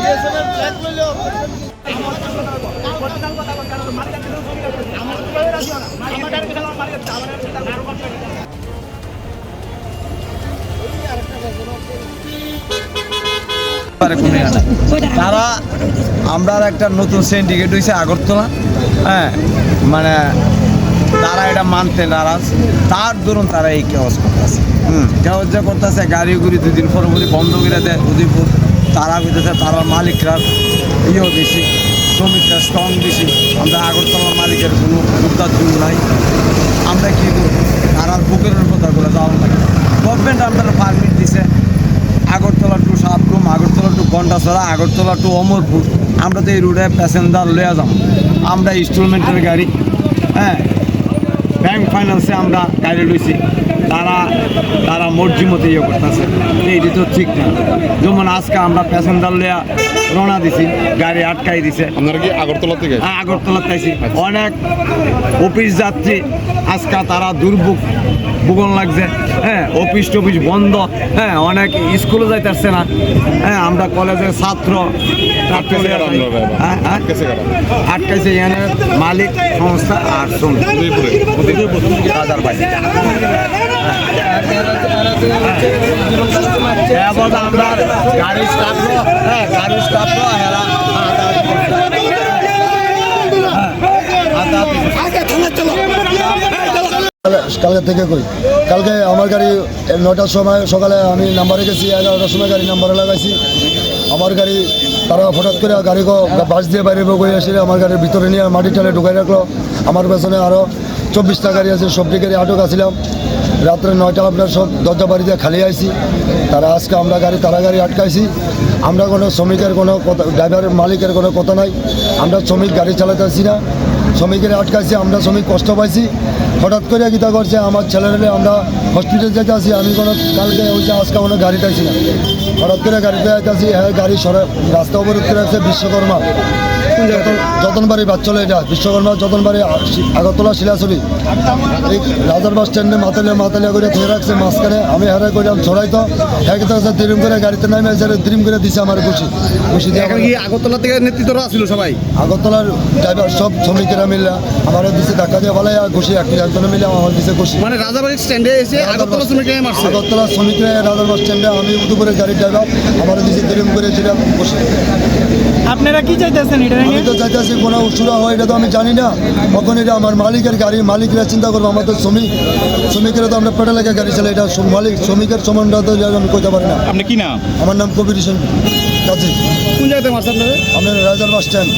Yes, sir. Black will তারা আমরা একটা নতুন সিন্ডিকেট হয়েছে আগরতলা। হ্যাঁ মানে তারা এটা মানতে নারাজ। তার দরুন তারা এই কেওয়াজ করতেছে। হুম কেওয়াজ যে করতেছে গাড়ি গুড়ি দুদিন পর বন্ধ করে দেয় উদয়পুর। তারা বুঝতেছে তারা মালিকরা ইয়েও বেশি। শ্রমিকরা স্ট্রং বেশি। আমরা আগরতলার মালিকের কোনো উদ্ধার জন্য নাই। আমরা কি করব? আর বুকের কথা বলে যাওয়া লাগে। গভর্নমেন্ট আমরা পারমিট দিছে। Agartala to Satroom Agartala to Gandacherra, Agartala to Amarpur. আমরা তো এই রুটে প্যাসেঞ্জার লয়ে যাব। আমরা ইনস্টলমেন্টের গাড়ি হ্যাঁ ব্যাংক ফাইন্যান্সে আমরা গাড়ি রয়েছি। তারা তারা মর্জি মতো ইয়ে করতেছে। এইটি তো ঠিক না। যেমন আজকে আমরা প্যাসেঞ্জার লিয়া রওনা দিছি গাড়ি আটকাই দিছে। আপনারা কি আগরতলা থেকে? হ্যাঁ আগরতলা পাইছি অনেক অফিস যাত্রী আজকে তারা দুর্ভোগ ভূগোল লাগছে। হ্যাঁ অফিস টফিস বন্ধ। হ্যাঁ অনেক স্কুলে যাইতেছে না। হ্যাঁ আমরা কলেজের ছাত্র। আটকাইছে হ্যাঁ, হ্যাঁ? আটকাইছে? এখানে মালিক সংস্থা আর শ্রমিক। হাজার বাইশ হ্যাঁ। আমরা গাড়ি স্টাফ হ্যাঁ গাড়ি স্টাফ কালকে থেকে কই? কালকে আমার গাড়ি নয়টার সময় সকালে আমি নাম্বারে গেছি, এগারোটার সময় গাড়ি নাম্বারে লাগাইছি। আমার গাড়ি তারা হঠাৎ করে গাড়ি বাস দিয়ে বাইরে বই এসে আমার গাড়ির ভিতরে নিয়ে মাটি টালে ঢুকাই রাখল। আমার পেছনে আরও চব্বিশটা গাড়ি আছে সবটি গাড়ি আটক আছিলাম। রাত্রে নয়টা আপনার সব দরজা বাড়িতে খালি আইছি। তারা আজকে আমরা গাড়ি, তারা গাড়ি আটকাইছি। আমরা কোনো শ্রমিকের কোনো কথা ড্রাইভারের মালিকের কোনো কথা নাই। আমরা শ্রমিক গাড়ি চালাতে চালাতেছি না। শ্রমিকের আটকাইছে, আমরা শ্রমিক কষ্ট পাইছি। হঠাৎ করে গীতা করছে, আমার ছেলেরা আমরা হসপিটাল যেতে আসি, আমি কোনো কালকে হয়েছে আজকে কোনো গাড়িতে আসি না। হঠাৎ করে গাড়িতে আসি হ্যাঁ গাড়ি সরা, রাস্তা অবরোধ করে আছে বিশ্বকর্মা। যতনবাড়ি বাচ্চলে এটা বিশ্বকর্মা যতনবাড়ি আগরতলা শিলাছড়ি এই রাজার বাস স্ট্যান্ডে মাতালে মাতালে করে ধরে রাখছে মাঝখানে। আমি হারা করে ছড়াই তো হ্যাঁ তো দিরিম করে গাড়িতে নামে এসে দিরিম করে দিছে আমার খুশি খুশি এখন কি আগরতলা থেকে নেতৃত্বরা ছিল সবাই? আগরতলার ড্রাইভার সব শ্রমিকেরা মিলে আমারও দিছে ধাক্কা দিয়ে বলে আর খুশি একটি একজনে মিলে আমার দিছে খুশি মানে রাজাবাড়ি স্ট্যান্ডে এসে আগরতলা শ্রমিকরা মারছে? আগরতলা শ্রমিকরা রাজার বাস স্ট্যান্ডে আমি উদুপুরের গাড়ির ড্রাইভার আমারও দিছে দিরিম করে সেটা খুশি আপনারা কি চাইতেছেন এটা আমি নিয়ে? তো চাইতেছি কোনো উসুরা হয় এটা তো আমি জানি না। কখন এটা আমার মালিকের গাড়ি মালিকরা চিন্তা করব আমার তো শ্রমিক। শ্রমিকেরা তো আমরা পেটে লেগে গাড়ি চালাই এটা মালিক শ্রমিকের সমানটা তো আমি কইতে পারি না। আপনি কি না? আমার নাম কবির হোসেন। কাজী। কোন জায়গাতে আপনার রাজার বাস স্ট্যান্ড।